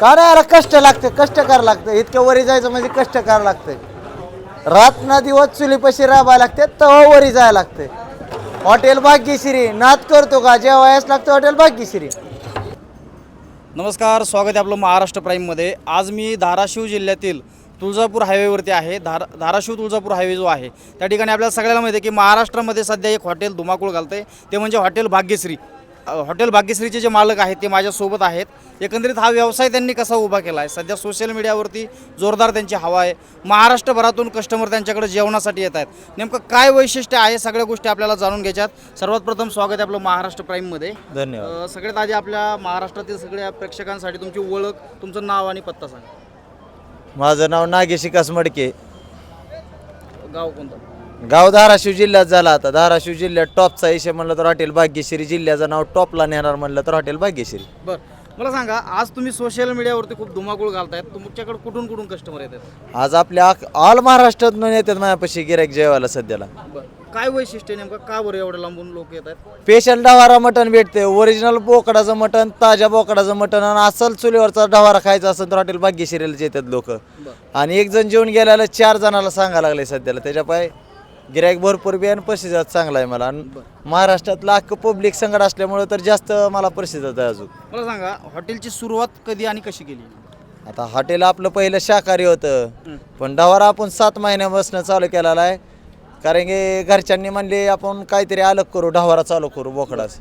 का नाही याला कष्ट लागते कष्ट करावं लागतं. इतक्या वरी जायचं म्हणजे कष्ट करावं लागतंय रात ना दिवस चुलीपाशी राबायला लागते तवा वरी जायला लागते. हॉटेल भाग्यश्री नाद करतो का? जेवायच लागतं हॉटेल भाग्यश्री. नमस्कार स्वागत आहे आपलं महाराष्ट्र प्राईममध्ये आज मी धाराशिव जिल्ह्यातील तुळजापूर हायवेवरती आहे. धार धाराशिव तुळजापूर हायवे जो आहे त्या ठिकाणी आपल्याला सगळ्याला माहिती आहे की महाराष्ट्रामध्ये सध्या एक हॉटेल धुमाकूळ घालतं आहे ते म्हणजे हॉटेल भाग्यश्री. हॉटेल भाग्यश्रीचे जे मालक आहेत ते माझ्यासोबत आहेत. एकंदरीत हा व्यवसाय त्यांनी कसा उभा केला आहे? सध्या सोशल मीडियावरती जोरदार त्यांची हवा आहे. महाराष्ट्रभरातून कस्टमर त्यांच्याकडे जेवणासाठी येत आहेत. नेमकं काय वैशिष्ट्य आहे? सगळ्या गोष्टी आपल्याला जाणून घ्यायच्यात. सर्वात प्रथम स्वागत आहे आपलं महाराष्ट्र प्राईममध्ये धन्यवाद. सगळ्यात आधी आपल्या महाराष्ट्रातील सगळ्या प्रेक्षकांसाठी तुमची ओळख तुमचं नाव आणि पत्ता सांगा. माझं नाव नागेश विकास मडके गाव कोणतं? गाव धाराशिव जिल्ह्यात झाला आता. धाराशिव जिल्ह्यात टॉपचा विषय म्हणलं तर हॉटेल भाग्यश्री. जिल्ह्याचं नाव टॉपला नेणार म्हणलं तर हॉटेल भाग्यश्री. बरं. मला सांगा आज तुम्ही सोशल मीडियावरती खूप धुमाकूळ घालतायत. तुमच्याकडे कुठून कुठून कस्टमर येतात? आज आपल्या ऑल महाराष्ट्रातून येतात माझ्यापाशी गिरायक जेवायला सध्याला. बरं. काय वैशिष्ट्य आहे नेमकं? का बरं एवढं लांबून लोक येत आहेत? स्पेशल डवारा मटण भेटते ओरिजिनल बोकडाचं मटण ताज्या बोकडाचं मटण आणि असल चुलीवरचा डवारा खायचा असेल तर हॉटेल भाग्यश्रीला येतात लोक. आणि एक जण जेवून गेल्याला चार जणाला सांगायला लागले सध्याला. त्याच्या पाय गिरायक भरपूर बी आणि प्रसिद्ध चांगला आहे मला. आणि महाराष्ट्रातलं अख्खं पब्लिक संकट असल्यामुळं तर जास्त मला प्रसिद्ध आहे अजून. मला सांगा हॉटेलची सुरुवात कधी आणि कशी केली? आता हॉटेल आपलं पहिलं शाकाहारी होतं. पण डवारा आपण सात महिन्यापासून चालू केलेला आहे. कारण की घरच्यांनी म्हणले आपण काहीतरी अलग करू डवारा चालू करू बोकडाच.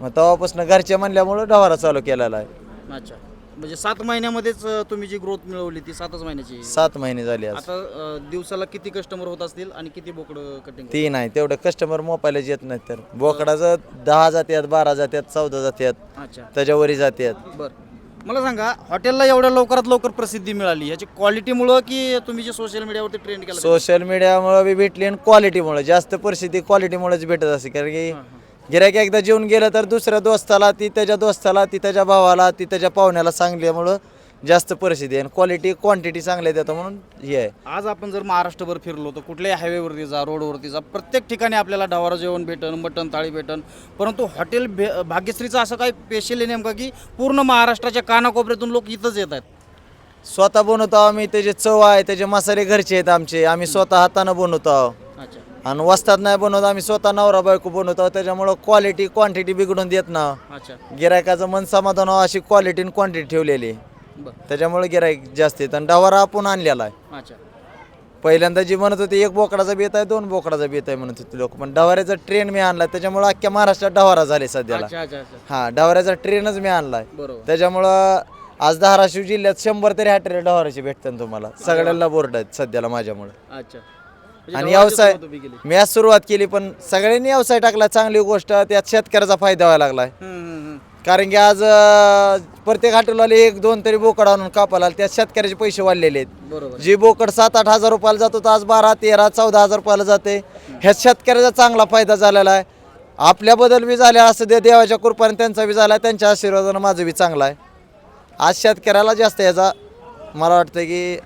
मग तेव्हापासून घरचे म्हणल्यामुळं डवारा चालू केलेला आहे. अच्छा. म्हणजे सात महिन्यामध्येच अ, तुम्ही जी ग्रोथ मिळवली ती सातच महिन्याची सात महिने झाले आज. आता अ, दिवसाला किती कस्टमर होत असतील आणि किती बोकडं कटिंग ती नाही तेवढं कस्टमर मोबाईलच येत नाहीत तर. बोकडाचं दहा जात्यात बारा जात्यात चौदा जात्यात. अच्छा. त्याच्यावरी जात्यात. बरं. मला सांगा हॉटेलला एवढ्या लवकरात लवकर प्रसिद्धी मिळाली याची क्वालिटीमुळं की तुम्ही जे सोशल मीडियावरती ट्रेंड केलं? सोशल मीडियामुळे बी भेटली आणि क्वालिटीमुळे जास्त परिस्थिती क्वालिटीमुळेच भेटत असते कारण की गिरायक एकदा जेवून गेलं तर दुसऱ्या दोस्ताला ती त्याच्या दोस्ताला ती त्याच्या भावाला ती त्याच्या पाहुण्याला सांगल्यामुळं जास्त परिस्थिती आहे. आणि क्वालिटी क्वांटिटी चांगल्या देतं म्हणून हे आहे. आज आपण जर महाराष्ट्रभर फिरलो तर कुठल्याही हायवेवरती जा रोडवरती जा प्रत्येक ठिकाणी आपल्याला ढवारा जेवण भेटन मटण थाळी भेटन. परंतु हॉटेल भे भाग्यश्रीचं असं काही स्पेशल आहे नेमकं की पूर्ण महाराष्ट्राच्या कानाकोपऱ्यातून लोक इथंच येत आहेत. स्वतः बनवतो आम्ही त्याचे चव आहे त्याचे मसाले घरचे आहेत आमचे. आम्ही स्वतः हातानं बनवतो आहोत. आणि वस्तात नाही बनवत आम्ही स्वतः नवरा बायको बनवतो त्याच्यामुळं क्वालिटी क्वांटिटी बिघडून देत ना. अच्छा. गिरायकाचं मन समाधान व्हावं अशी क्वालिटी आणि क्वांटिटी ठेवलेली बरं. त्याच्यामुळे गिरायक जास्त आहेत. आणि डवारा आपण आणलेला आहे. अच्छा. पहिल्यांदा जी म्हणत होती एक बोकडाचा बेत आहे दोन बोकडाचा बेत आहे म्हणत होते लोक. पण डवाऱ्याचा ट्रेन मी आणला त्याच्यामुळे अख्ख्या महाराष्ट्रात डवारा झाले सध्याला. अच्छा अच्छा अच्छा. हा डवाऱ्याचा ट्रेनच मी आणलाय. बरोबर. त्याच्यामुळं आज धाराशिव जिल्ह्यात शंभर तरी हॉटेल डवाराचे भेटतात तुम्हाला. सगळ्यांना बोर्ड आहेत सध्याला माझ्यामुळे. अच्छा. आणि ढवाराची व्यवसाय. मी आज सुरुवात केली पण सगळ्यांनी व्यवसाय टाकला चांगली गोष्ट त्यात शेतकऱ्याचा फायदा व्हायला लागलाय. कारण की आज प्रत्येक हॉटेलवाले एक दोन तरी बोकड आणून कापायला. त्यात शेतकऱ्याचे पैसे वाढलेले आहेत जी बोकड सात आठ हजार रुपयाला जातो तर आज बारा तेरा चौदा हजार रुपयाला जाते ह्या शेतकऱ्याचा चांगला फायदा झालेला आहे आपल्या बदल बी झाल्या असं दे देवाच्या कृपाने त्यांचा बी झाला त्यांच्या आशीर्वादानं माझं बी चांगला आहे आज शेतकऱ्याला जास्त याचा मला वाटतं की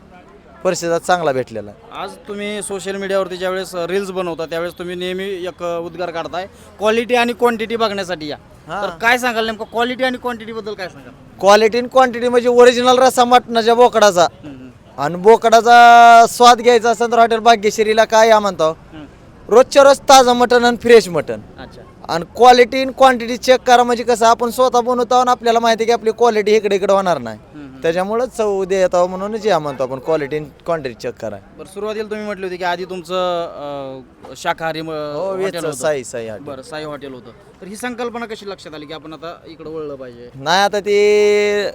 परिस्थितीत चांगला भेटलेला आहे. आज तुम्ही सोशल मीडियावरती ज्यावेळेस रील्स बनवता त्यावेळेस तुम्ही नेहमी एक उद्गार काढताय. क्वालिटी आणि क्वांटिटी बघण्यासाठी या. हा. तर काय सांगाल नेमकं? क्वालिटी आणि क्वांटिटी बद्दल काय सांगाल? क्वालिटी आणि क्वांटिटी म्हणजे ओरिजिनल रस्सा मटणाच्या बोकडाचा. हम्म, आणि बोकडाचा स्वाद घ्यायचा असेल तर हॉटेल भाग्यश्रीला काय या म्हणतो? हम्म. रोजच्या रोज ताजं मटण आणि फ्रेश मटण. अच्छा. आणि क्वालिटी आणि क्वांटिटी चेक करा म्हणजे कसं आपण स्वतः बनवतो आणि आपल्याला माहिती आहे की आपली क्वालिटी इकडे इकडे होणार नाही. हम्म. त्याच्यामुळेच चव देत आहो म्हणूनच या म्हणतो आपण क्वालिटी क्वांटिटी चेक करा. बरं सुरुवातीला तुम्ही म्हटले होते की आधी तुमचं अं, शाकाहारी म- हो हॉटेल वेच होतं. साई साई हॉटेल. बरं साई हॉटेल होतं. तर ही संकल्पना कशी लक्षात आली की आपण आता इकडे वळलं पाहिजे? नाही आता ते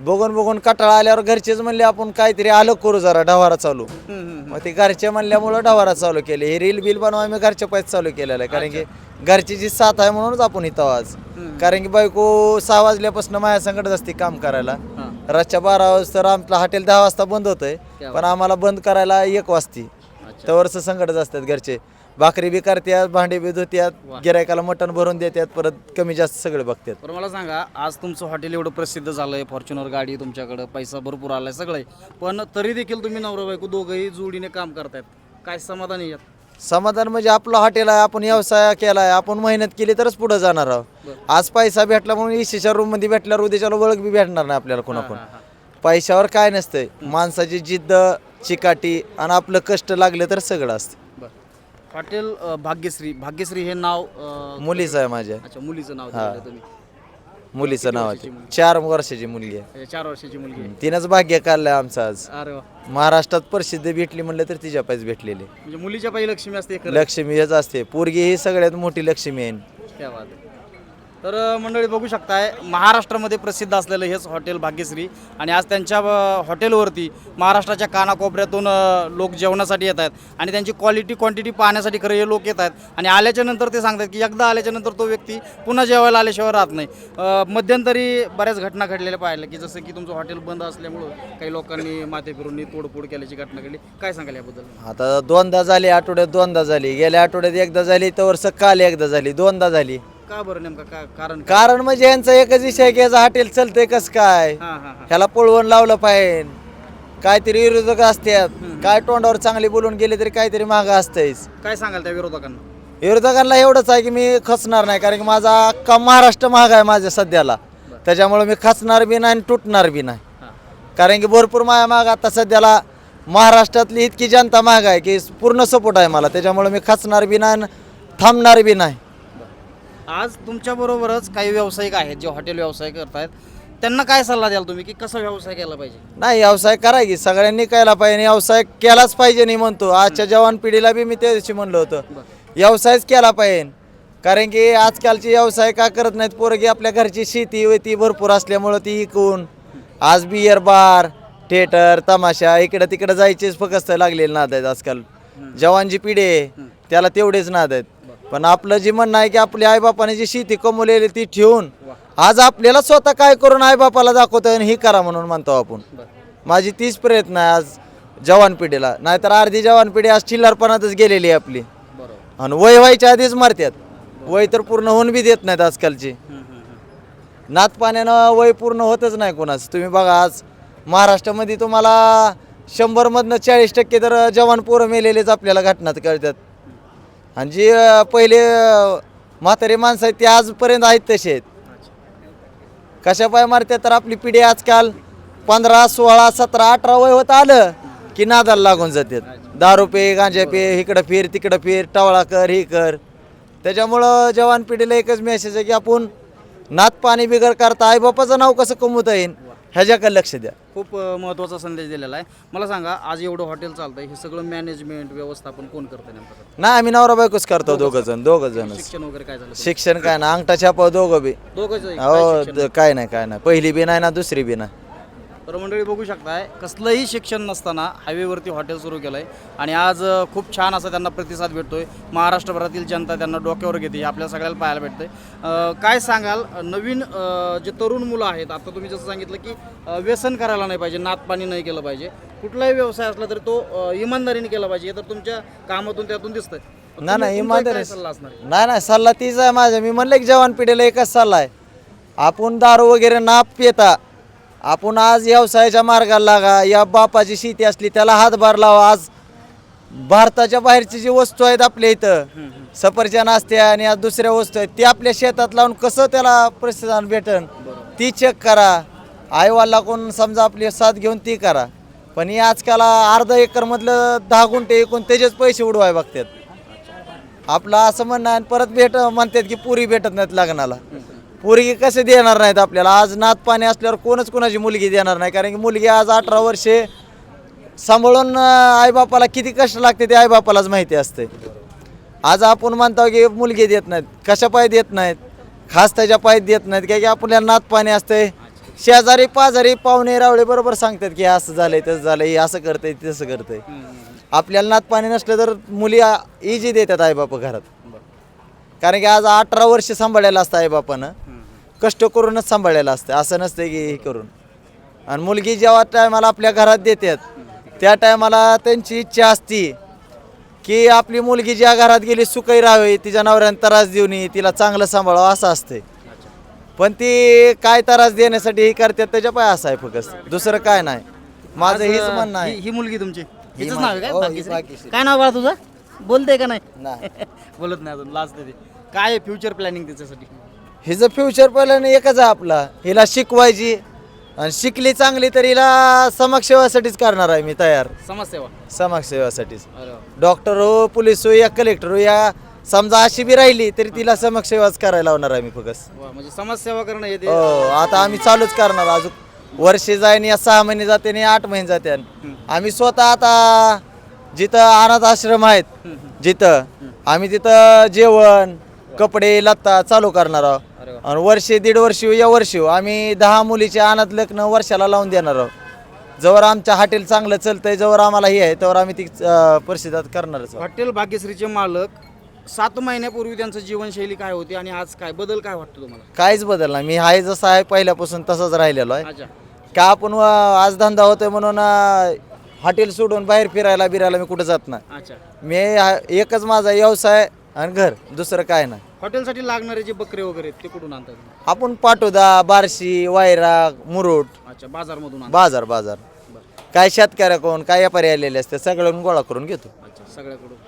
बघून बघून कटाळा आल्यावर घरचेच म्हणले आपण काहीतरी आलं करू जरा डवारा चालू. हम्म, हम्म, मग ते घरचे म्हणल्यामुळं डवारा चालू केले. हे रील बिल बनवा आम्ही घरच्या पैसे चालू केलेलं आहे कारण की घरची जी साथ आहे म्हणूनच आपण इथं आज. कारण की बायको सहा वाजल्यापासून माझ्या संकट असते काम करायला. रातच्या बारा वाजता आमचं हॉटेल दहा वाजता बंद होतंय. पण आम्हाला बंद करायला एक वाजती. अच्छा. त्यावरच संकटच असतात घरचे. भाकरी बी करतात भांडी बी धुत्यात. गिरायकाला मटण भरून देतात परत कमी जास्त सगळे बघतात. बरं मला सांगा आज तुमचं हॉटेल एवढं प्रसिद्ध झालंय फॉर्च्युनर गाडी तुमच्याकडं पैसा भरपूर आलाय सगळं. पण तरी देखील तुम्ही नवरा बायको दोघंही जोडीने काम करतायत. काय समाधान यात समाधान म्हणजे आपलं हॉटेल आहे आपण व्यवसाय केलाय आपण मेहनत केली तरच पुढे जाणार आहोत. आज पैसा भेटला म्हणून इशीच्या रूममध्ये भेटल्यावर उद्याच्याला ओळख बी भेटणार नाही आपल्याला कोणाकोण हां. पैशावर काय नसतंय. माणसाची जिद्द चिकाटी आणि आपलं कष्ट लागले तर सगळं असतं. हॉटेल भाग्यश्री. भाग्यश्री हे नाव मुलीचं आहे माझ्या. अच्छा मुलीचं नाव तुम्ही. मुलीचं नाव आहे? चार वर्षाची मुलगी आहे. चार वर्षाची मुलगी आहे. तिनंच भाग्य काढलंय आमचं आज. अरे वा. महाराष्ट्रात प्रसिद्ध भेटली म्हणलं तर तिच्या पायच भेटलेली. म्हणजे मुलीच्या पायी लक्ष्मी असते खरं. लक्ष्मी हेच असते. पोरगी ही सगळ्यात मोठी लक्ष्मी आहे. क्या बात आहे. तर मंडळी बघू शकताय महाराष्ट्रामध्ये प्रसिद्ध असलेलं हेच हॉटेल भाग्यश्री. आणि आज त्यांच्या हॉटेलवरती महाराष्ट्राच्या कानाकोपऱ्यातून लोक जेवणासाठी येत आहेत. आणि त्यांची क्वालिटी क्वांटिटी पाहण्यासाठी खरं हे लोक येत आहेत. आणि आल्याच्यानंतर ते सांगतात की एकदा आल्याच्यानंतर तो व्यक्ती पुन्हा जेवायला आल्याशिवाय राहत नाही. मध्यंतरी बऱ्याच घटना घडलेल्या पाहिल्या की जसं की तुमचं हॉटेल बंद असल्यामुळं काही लोकांनी माथे फिरून तोडफोड केल्याची घटना घडली. काय सांगाल याबद्दल? आता दोनदा झाली आठवड्यात दोनदा झाली. गेल्या आठवड्यात एकदा झाली तर वर्ष काल एकदा झाली दोनदा झाली. का बरं नेमका का कारण? कारण म्हणजे यांचा एकच विषय की याचं हॉटेल चालतंय कस काय? हां हां हां. ह्याला पळवून लावलं पाहिजे. काहीतरी विरोधक असतात. काय तोंडावर चांगली बोलून गेले तरी काहीतरी मागं असतंयच. काय सांगाल त्या विरोधकांना? विरोधकांना एवढंच आहे की मी खचणार नाही कारण की माझा अख्खा महाराष्ट्र महाग आहे माझ्या सध्याला. त्याच्यामुळे मी खचणार बी नाही आणि तुटणार बी नाही. हां. कारण की भरपूर माया माग आता सध्याला महाराष्ट्रातली इतकी जनता माग आहे की पूर्ण सपोर्ट आहे मला. त्याच्यामुळे मी खचणार बी नाही आणि थांबणार बी नाही. आज तुमच्याबरोबरच काही व्यावसायिक आहेत जे हॉटेल व्यवसाय करतायत. त्यांना काय सल्ला द्याल तुम्ही की कसा व्यवसाय केला पाहिजे? नाही व्यवसाय करा की सगळ्यांनी केला पाहिजे आणि व्यवसाय केलाच पाहिजे नाही म्हणतो. आजच्या जवान पिढीला बी मी त्या दिवशी म्हणलं होतं. व्यवसायच केला पाहिजे. कारण की आजकालची व्यवसाय का करत नाहीत पोरगी? आपल्या घरची शेती वेती भरपूर असल्यामुळं ती इकून. आज बियर बार थिएटर तमाशा इकडं तिकडं जायचेच फक्त लागलेले नाद आहेत आजकाल. जवानची पिढी आहे त्याला तेवढेच नाद आहेत. पण आपलं जे म्हणणं आहे की आपल्या आईबापाने जी शेती कमवलेली ती ठेवून आज आपल्याला स्वतः काय करून आईबापाला दाखवतोय आणि ही करा म्हणून म्हणतो आपण. माझी तीच प्रयत्न आहे आज जवान पिढीला. नाहीतर अर्धी जवान पिढी आज चिल्लरपणातच गेलेली आहे आपली. आणि वय व्हायच्या आधीच मरतात वय तर पूर्ण होऊन बी देत नाहीत आजकालची. नात पाण्यानं वय पूर्ण होतच नाही कोणाचं. तुम्ही बघा आज महाराष्ट्रामध्ये तुम्हाला शंभरमधनं चाळीस टक्के तर जवान पोरं मेलेलेच आपल्याला घटनात कळतात. आणि जे पहिले म्हातारी म्हातारे माणसं आहेत ते आजपर्यंत आहेत तसे आहेत. कशा पाय मारतात तर आपली पिढी आजकाल पंधरा सोळा सतरा अठरा वय होत आलं की नादाला लागून जातात. दारू पे गांजा पे इकडं फिर तिकडं फिर टवळा कर हे कर. त्याच्यामुळं जवान पिढीला एकच मेसेज आहे की आपण नात पाणी बिगर करता आई बापाचं नाव कसं कमवता येईल ह्याच्याकडे लक्ष द्या. खूप अ, महत्त्वाचा संदेश दिलेला आहे. मला सांगा आज एवढं हॉटेल चालतंय हे सगळं मॅनेजमेंट व्यवस्थापन कोण करतं नेमकं? नाही आम्ही नवरा बायकोच करतो दोघं जण दोघं जणच शिक्षण वगैरे काय झालं? शिक्षण काय ना अंगठा छापा दोघं बी. काय हो? द- काय नाही काय नाही. पहिली बी नाही ना दुसरी बी नाही. तर मंडळी बघू शकताय कसलंही शिक्षण नसताना हायवेवरती हॉटेल सुरू केलं आहे आणि आज खूप छान असा त्यांना प्रतिसाद भेटतोय. महाराष्ट्रभरातील जनता त्यांना डोक्यावर घेते आपल्याला सगळ्याला पाहायला भेटतंय. काय सांगाल नवीन जे तरुण मुलं आहेत आता तुम्ही जसं सांगितलं की व्यसन करायला नाही पाहिजे नातपाणी नाही केलं पाहिजे. कुठलाही व्यवसाय असला तरी तो इमानदारीने केला पाहिजे हे तर तुमच्या कामातून त्यातून दिसतंय. नाही नाही इमानदारी सल्ला असणार? आहे? नाही नाही सल्ला तीच आहे माझा. मी म्हणलं की जवान पिढीला एकच सल्ला आहे. आपण दारू वगैरे ना पिता आपण आज व्यवसायाच्या मार्गाला लागा. या बापाची शेती असली त्याला हातभार लावा. आज भारताच्या बाहेरची जी वस्तू आहेत आपल्या इथं सफरचंद असते आणि आज दुसऱ्या वस्तू आहेत ते आपल्या शेतात लावून कसं त्याला प्रतिदान भेटन ती चेक करा. आईवाला कोण समजा आपली साथ घेऊन ती करा. पण ही आजकाल अर्धा एकरमधलं दहा गुंठे एकूण त्याचेच पैसे उडवाय बघतात. आपलं असं म्हणणं आहे आणि परत भेट म्हणतात की पुरी भेटत नाहीत लग्नाला. पोरगी कसे देणार नाहीत आपल्याला? आज नात पाणी असल्यावर कोणच कोणाची मुलगी देणार नाही? कारण की मुलगी आज अठरा वर्षे सांभाळून आईबापाला किती कष्ट लागते ते आईबापालाच माहिती असते. आज आपण म्हणतो की मुलगी देत नाहीत. कशा पाय देत नाहीत? खास त्याच्या पाय देत नाहीत. काय की आपल्याला नात पाणी असते. शेजारी पाजारी पाहुणे रावळे बरोबर सांगतात की असं झालंय तसं झालंय हे असं करतंय तसं करतंय. आपल्याला नात पाणी नसलं तर मुली इजी देतात आईबापा घरात. कारण की आज अठरा वर्ष सांभाळायला असतं आईबापानं. कष्ट करूनच सांभाळलेलं असतं. असं नसतं की हे करून. आणि मुलगी जेव्हा टायमाला आपल्या घरात देतात त्या टायमाला त्यांची इच्छा असती की आपली मुलगी ज्या घरात गेली सुखही राहावी तिच्या नवऱ्यानं त्रास देऊ नये तिला चांगलं सांभाळावं असं असतंय. पण ती काय त्रास देण्यासाठी हे करतात त्याच्या पाय असं आहे फक्त. दुसरं काय नाही. माझं हेच म्हणणं आहे. ही मुलगी तुमची? हिचंच माझी- नाव आहे काय हो, ही भाग्यश्री? भाग्यश्री. काय नाव बाळा तुझं? बोलते का नाही? नाही. बोलत नाही अजून लाजते ते काय आहे फ्युचर प्लॅनिंग त्याच्यासाठी? हिचं फ्युचर प्लॅन एकच आहे आपला. हिला शिकवायची. आणि शिकली चांगली तर हिला समाजसेवासाठीच करणार आहे मी तयार. समाजसेवा. समाजसेवासाठीच. अरे वा. डॉक्टर हो पोलीस हो या कलेक्टर हो या समजा अशी बी राहिली तरी तिला समाजसेवाच करायला लावणार आहे मी फकस. वा, म्हणजे समाजसेवा करणं हे हो आता आम्ही चालूच करणार. अजून वर्षे जाईन या सहा महिने जाते आणि आठ महिने जाते. आम्ही स्वतः आता जिथं अनाथ आश्रम आहेत जिथं आम्ही तिथं जेवण कपडे लत्ता चालू करणार आहोत. आणि वर्षे दीड वर्ष या वर्षी आम्ही दहा मुलीचे अनाथ लग्न वर्षाला लावून देणार आहोत. जवळ आमच्या हॉटेल चांगलं चालतंय जवळ आम्हाला हे आहे त्यावर आम्ही ती परिषदात करणारच आहोत. हॉटेल भाग्यश्रीचे मालक सात महिन्यापूर्वी त्यांचं जीवनशैली काय होती आणि आज काय बदल काय वाटतो तुम्हाला? काहीच बदल नाही. मी आहे जसं आहे पहिल्यापासून तसंच राहिलेलो आहे. अच्छा. का आपण व आज धंदा होतोय म्हणून अं, हॉटेल सोडून बाहेर फिरायला बिरायला मी कुठं जात नाही. अच्छा. मी हा- एकच माझा व्यवसाय आणि घर दुसरं काय नाही. हॉटेलसाठी लागणारे जे बकरे वगैरे आहेत, ते कुठून आणतात? आपण पाटोदा बार्शी वायरा मुरुड. अच्छा बाजारमधून आणतात. बाजार बाजार. काय शेतकऱ्याकडून काय व्यापारी आलेले असते सगळं गोळा करून घेतो. अच्छा सगळ्याकडून.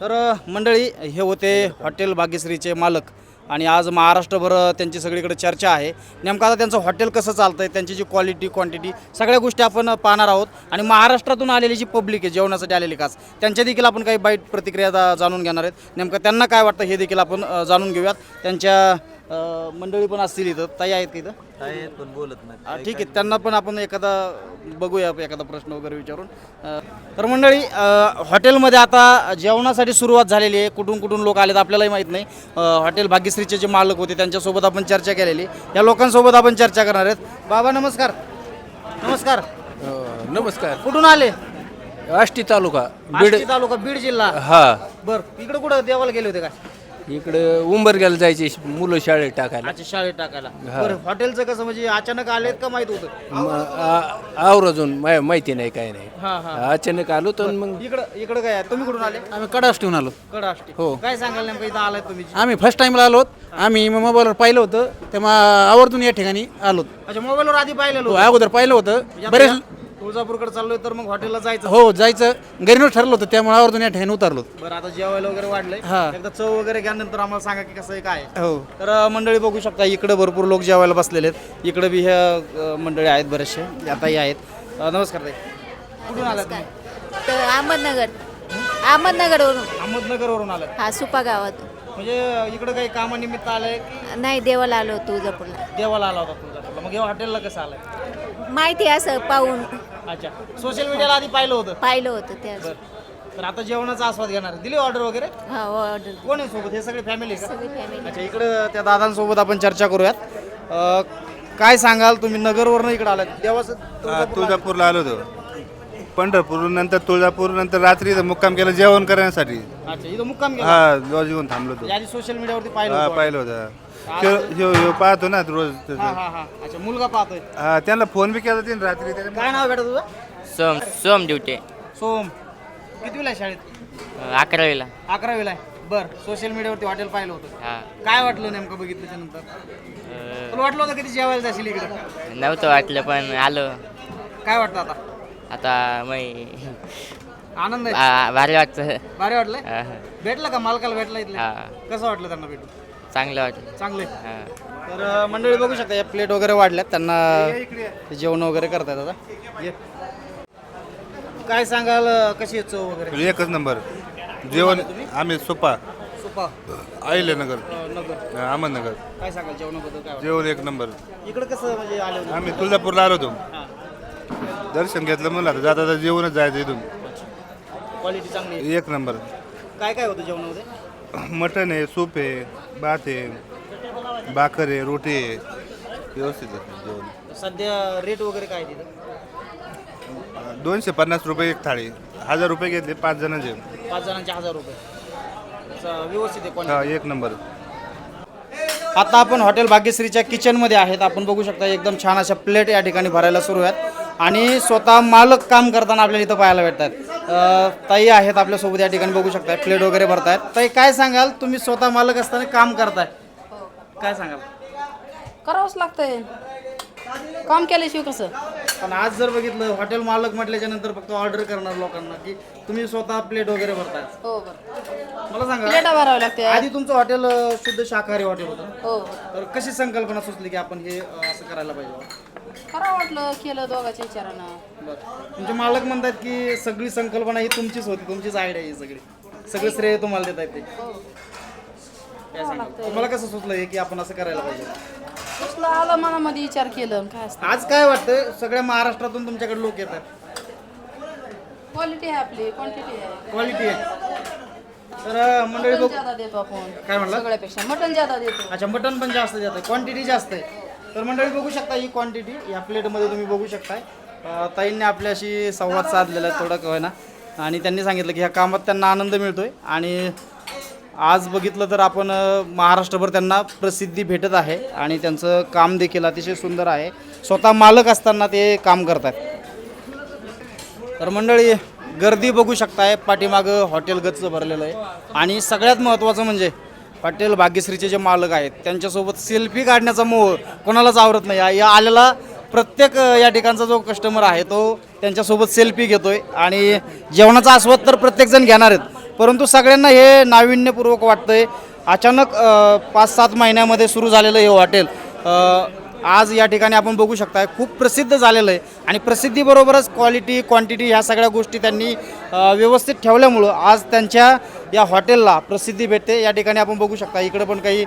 तर अ, मंडळी हे होते हॉटेल भाग्यश्रीचे मालक. आणि आज महाराष्ट्रभर त्यांची सगळीकडे चर्चा आहे. नेमकं आता त्यांचं हॉटेल कसं चालतं आहे त्यांची जी क्वालिटी क्वांटिटी सगळ्या गोष्टी आपण पाहणार आहोत. आणि महाराष्ट्रातून आलेली जी पब्लिक आहे जेवणासाठी आलेली खास त्यांच्या देखील आपण काही बाईट प्रतिक्रिया जाणून घेणार आहेत. नेमकं त्यांना काय वाटतं हे देखील आपण जाणून घेऊयात. त्यांच्या अ, मंडळी पण असतील इथं? ताई आहेत का इथं? पण बोलत हा, ठीक आहे. त्यांना पण आपण एखादा बघूया एखादा प्रश्न वगैरे विचारून. अ, तर मंडळी अ, हॉटेलमध्ये आता जेवणासाठी सुरुवात झालेली आहे. कुठून कुठून लोक आलेत आपल्यालाही माहीत नाही. अ, हॉटेल भाग्यश्रीचे जे मालक होते त्यांच्यासोबत आपण चर्चा केलेली. या लोकांसोबत आपण चर्चा करणार आहेत. बाबा नमस्कार. नमस्कार. नमस्कार. कुठून आले? आष्टी तालुका बीड आष्टी तालुका बीड जिल्हा. हा. बर इकडे कुठं देवाला गेले होते काय इकडे उंबरग्याला जायचे मुलं शाळेत टाकायला. अच्छा शाळेत टाकायला. बरं हॉटेलचं कसं म्हणजे अचानक आलेत का माहीत होतं? म- आ- आवरजून मा- माहिती नाही काय नाही. हा हा. अचानक आलो तर मग इकडं इकडं काय आहे? तुम्ही कुठून आले? आम्ही कडास ठेवून आलो. कड आष्टी हो. काय सांगाल नेमकं इथं आलाय तुम्ही? आम्ही फर्स्ट टाइमला आलोत आम्ही मोबाईलवर पाहिलं होतं. तेव्हा आवर्जून या ठिकाणी आलोत अच्छा मोबाईलवर आधी पाहिलेलो हो अगोदर पाहिलं होतं. बरेच तुळजापूरकडे चाललोय तर मग हॉटेलला जायचं. हो जायचं. घरीनं ठरलं होतं त्यामुळे आवर्जून या ठिकाणी उतरलो. बरं आता जेवायला वगैरे वाढलंय. हा. एकदा चव वगैरे घ्यानंतर आम्हाला सांगा की कसं आहे काय आहे. हो. तर अं, मंडळी बघू शकता इकडे भरपूर लोक जेवायला बसलेले आहेत. इकडे बी ह्या अं, मंडळी आहेत बरेचसे आताही आहेत. अं, नमस्कार ताई. कुठून आलात तुम्ही? तर अहमदनगर. अहमदनगरवरून. अहमदनगरवरून आलात. हा सुपा गावात म्हणजे इकडे काही कामानिमित्त आलंय? की नाही देवाला आलो तुळजापूरला. देवाला आला होता तुळजापूरला. मग या हॉटेलला कसं आलाय? माहिती आहे असं पाहून. अच्छा. सोशल मीडियाला आधी पाहिलं होतं? पाहिलं होतं त्याच बरं. तर आता जेवणाचा आस्वाद घेणार. दिली ऑर्डर वगैरे? हा ऑर्डर कोण आहे सोबत? हे सगळे फॅमिली का? सगळी फॅमिली अच्छा इकडं त्या दादांसोबत आपण चर्चा करूयात. अ, काय सांगाल तुम्ही? नगरवरनं इकडे आलात. देवाचं हा, तुळजापूरला तुळजापूरला आलो होतो. पंढरपूर नंतर तुळजापूर नंतर रात्री इथं मुक्काम केलं जेवण करण्यासाठी. अच्छा इथं मुक्काम केला? हा येऊन थांबलो होतो. म्हणजे आधी सोशल मीडियावरती पाहिलं हा होतं. पाहिलं होतं. पाहतो ना रोज हा. हा हा. अच्छा मुलगा पाहतोय. हा त्यांना फोन बी केला तीन रात्री त्याने काय नाव बेटा तुझं? सोम सोम ड्युटी सोम. कितवीला आहे शाळेत? अकरावीला. अकरावीला आहे. बर सोशल मीडियावरती हॉटेल पाहिलं होतं. हा. काय वाटलं नेमकं बघितल्याच्या नंतर? अं, तुला वाटलं होतं कधी जेवायला जाशील इकडे? नव्हतं वाटलं पण आलो. काय वाटतं आता? आता मग आनंद आहे. आ- भारी वाटतं. भारी वाटलंय? हा, भेटलं का मालकाला? भेटला इथलं हा. कसं वाटलं त्यांना भेटून? चांगलं वाटलं. चांगले. हा. तर अ, मंडळी बघू शकता या प्लेट वगैरे वाढल्यात. त्यांना ते जेवण वगैरे करतायत आता. ये. काय सांगाल अ, कशी आहे चव वगैरे? एकच नंबर. जेवण आम्ही सोपा. सुपा. अहिल्यानगर अ, नगर. हा, अहमदनगर काय सांगाल जेवणाबद्दल काय? जेवण एक नंबर. इकडे कसं म्हणजे आले होते? आम्ही तुळजापूरला आलो होतो. हां. दर्शन घेतलं म्हणलं आता जाता जाता जेवणच जायचं इथून. क्वालिटी चांगली एक नंबर. काय काय होतं जेवणामध्ये? मटन आहे सूप आहे भात आहे भाकर आहे रोटी आहे. व्यवस्थित आहे जेवण. सध्या रेट वगैरे काय तिथं? दोनशे पन्नास रुपये एक थाळी. हजार रुपये घेतले पाच जणांचे. पाच जणांचे हजार रुपये. असं व्यवस्थित आहे. हा एक नंबर. आता आपण हॉटेल भाग्यश्रीच्या किचनमध्ये आहेत. आपण बघू शकता एकदम छान अशा प्लेट या ठिकाणी भरायला सुरू आहेत. आणि स्वतः मालक काम करताना आपल्याला इथं पाहायला भेटतात. ताई आहेत आपल्यासोबत या ठिकाणी बघू शकताय. प्लेट वगैरे भरतायत. ताई काय सांगाल? तुम्ही स्वतः मालक असताना काम करताय. काय सांगाल? करावंच लागतंय. काम केल्याशिवाय कसं? पण आज जर बघितलं हॉटेल मालक म्हटल्याच्या नंतर फक्त ऑर्डर करणार लोकांना की तुम्ही स्वतः प्लेट वगैरे भरताय. हो मला सांगा प्लेटा भरावं लागते. आधी तुमचं हॉटेल शुद्ध शाकाहारी हॉटेल होतं. ना? हो. तर कशी संकल्पना सुचली की आपण हे अं, असं करायला पाहिजे? करा वाटलं केलं दोघाच्या विचारानं. तुमचे मालक म्हणतात की सगळी संकल्पना ही तुमचीच होती तुमचीच आयडिया ही सगळी. सगळं श्रेय तुम्हाला देत आहेत ते काय सांगाल? तुम्हाला कसं सुचलं हे की आपण असं करायला पाहिजे? कसलं आलं मनामध्ये विचार केलं काय असतं. आज काय वाटतं सगळ्या महाराष्ट्रातून तुमच्याकडे लोक येतात. क्वालिटी आहे आपली क्वांटिटी आहे. क्वालिटी आहे. तर अं, मंडळी बघ देतो आपण काय म्हणला? सगळ्यापेक्षा. मटन ज्यादा देतो. अच्छा मटन पण जास्त देत क्वांटिटी जास्त आहे. तर मंडळी बघू शकता ही क्वांटिटी या प्लेटमध्ये तुम्ही बघू शकताय. ताईंनी आपल्याशी संवाद साधलेला आहे थोडं काय ना? आणि त्यांनी सांगितलं की ह्या कामात त्यांना आनंद मिळतोय. आणि आज बघितलं तर आपण महाराष्ट्रभर त्यांना प्रसिद्धी भेटत आहे. आणि त्यांचं काम देखील अतिशय सुंदर आहे. स्वतः मालक असताना ते काम करतात. तर मंडळी गर्दी बघू शकताय. पाठीमागं हॉटेल गच्च भरलेलं आहे. आणि सगळ्यात महत्त्वाचं म्हणजे हॉटेल भाग्यश्रीचे जे मालक आहेत त्यांच्यासोबत सेल्फी काढण्याचा मोह कोणालाच आवरत नाही. या- या आलेला प्रत्येक या ठिकाणचा जो कस्टमर आहे तो त्यांच्यासोबत सेल्फी घेतोय आणि जेवणाचा आस्वाद तर प्रत्येकजण घेणार आहेत. परंतु सगळ्यांना हे नाविन्यपूर्वक वाटतंय. अचानक पाच सात महिन्यामध्ये सुरू झालेलं हे हॉटेल आज या ठिकाणी आपण बघू शकता खूप प्रसिद्ध झालेलं आहे. आणि प्रसिद्धीबरोबरच क्वालिटी क्वांटिटी ह्या सगळ्या गोष्टी त्यांनी व्यवस्थित ठेवल्यामुळं आज त्यांच्या या हॉटेलला प्रसिद्धी भेटते. या ठिकाणी आपण बघू शकता इकडे पण काही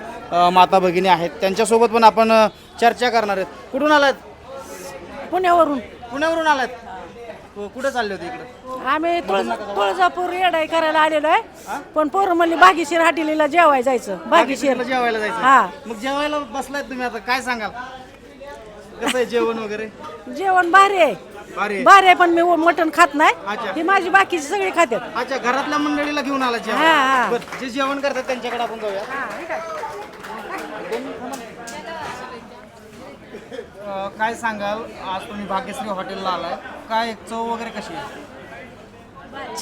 माता भगिनी आहेत. त्यांच्यासोबत पण आपण चर्चा करणार आहेत. कुठून आलात? पुण्यावरून. पुण्यावरून आलात? कु- कुठे चालले होते इकडे? आम्ही तुळज तुळजापूर येडाई करायला आलेलो आहे. पण पोरं म्हणली बागीशीर हाटेलीला जेवाय जायचं. बागीशीर जेवायला जायचं. हा. मग जेवायला बसलायत तुम्ही आता? काय सांगाल? कसं आहे जेवण वगैरे? जेवण भारी आहे. अरे. भारी आहे पण मी मटण खात अच्छा. नाही ही माझी बाकीची सगळी खात्यात. अच्छा घरातल्या मंडळीला घेऊन आला जेवण? हा, हा. बरं, जे जेवण करतात त्यांच्याकडे आपण जाऊया. अं, काय सांगाल? आज तुम्ही भाग्यश्री हॉटेलला आलाय. काय चव वगैरे कशी आहे?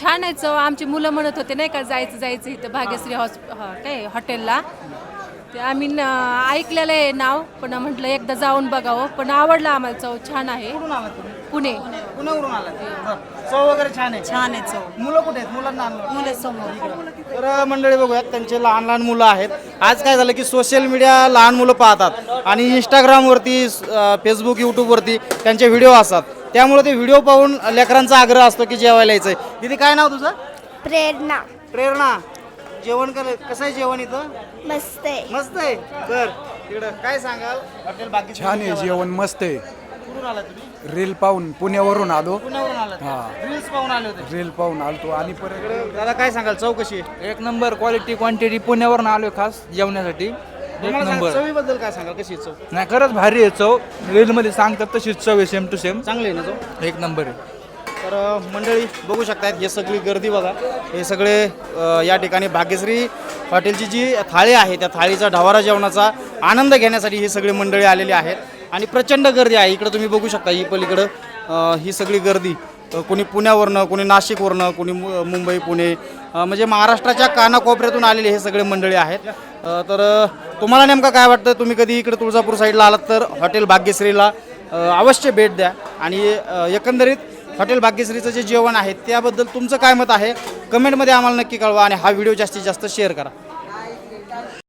छान आहे चव. आमची मुलं म्हणत होते नाही का जायचं जायचं इथं भाग्यश्री हॉस हा, काय हॉटेलला. ते आम्ही न- ऐकलेलं आहे नाव पण म्हटलं एकदा जाऊन बघावं. पण आवडलं आम्हाला चव. छान आहे. कुठून आलात तुम्ही? पुणे. पुण्यावरून आलात? बरं. चव वगैरे छान आहे. छान आहे चव. मुलं कुठे आहेत? मुलांना आणलं. मुलं समोर. तर मंडळी बघूयात त्यांचे लहान लहान मुलं आहेत. आज काय झालं की सोशल मीडिया लहान मुलं पाहतात आणि इंस्टाग्रामवरती फेसबुक यूट्यूबवरती त्यांचे व्हिडिओ असतात. त्यामुळे ते व्हिडिओ पाहून लेकरांचा आग्रह असतो की जेवायला यायचंय. तिथे काय नाव तुझं? प्रेरणा. प्रेरणा. जेवण कर कसं आहे जेवण इथं? मस्त आहे. मस्त आहे? बर. तिकडं काय सांगाल? हॉटेल बाकी छान आहे जेवण मस्त आहे. कुठून आला तुम्ही? रील पाहून पुण्यावरून आलो. पुण्यावरून आला रील्स पाहून आले होते. रील पाहून आलतो आणि परत दादा काय सांगाल? चव कशी आहे एक नंबर क्वालिटी क्वांटिटी पुण्यावरून आलोय खास जेवण्यासाठी. एक सांगा, नंबर. चवीबद्दल काय सांगाल? कशी आहे चव? नाही खरंच भारी आहे चव. रीलमध्ये सांगतात तशीच चव आहे सेम टू सेम चांगली आहे ना चव? एक नंबर आहे. तर अ, मंडळी बघू शकतायत हे सगळी गर्दी बघा. हे सगळे अ, या ठिकाणी भाग्यश्री हॉटेलची जी थाळी आहे त्या थाळीचा ढवारा जेवणाचा आनंद घेण्यासाठी ही सगळी मंडळी आलेली आहेत. आणि प्रचंड गर्दी आहे. इकडं तुम्ही बघू शकता ही पलीकडं अ, ही सगळी गर्दी. अ, कोणी पुण्यावरनं कोणी नाशिकवरनं कोणी मु- मुंबई पुणे अ, म्हणजे महाराष्ट्राच्या कानाकोपऱ्यातून आलेले हे सगळे मंडळी आहेत. अ, तर अ, तुम्हाला नेमकं काय वाटतं? तुम्ही कधी इकडे तुळजापूर साईडला आलात तर हॉटेल भाग्यश्रीला अ, अवश्य भेट द्या. आणि अ, एकंदरीत हॉटेल भाग्यश्रीचं जे जेवण आहे त्याबद्दल तुमचं काय मत आहे? कमेंटमध्ये आम्हाला नक्की कळवा आणि हा व्हिडिओ जास्तीत जास्त शेअर करा.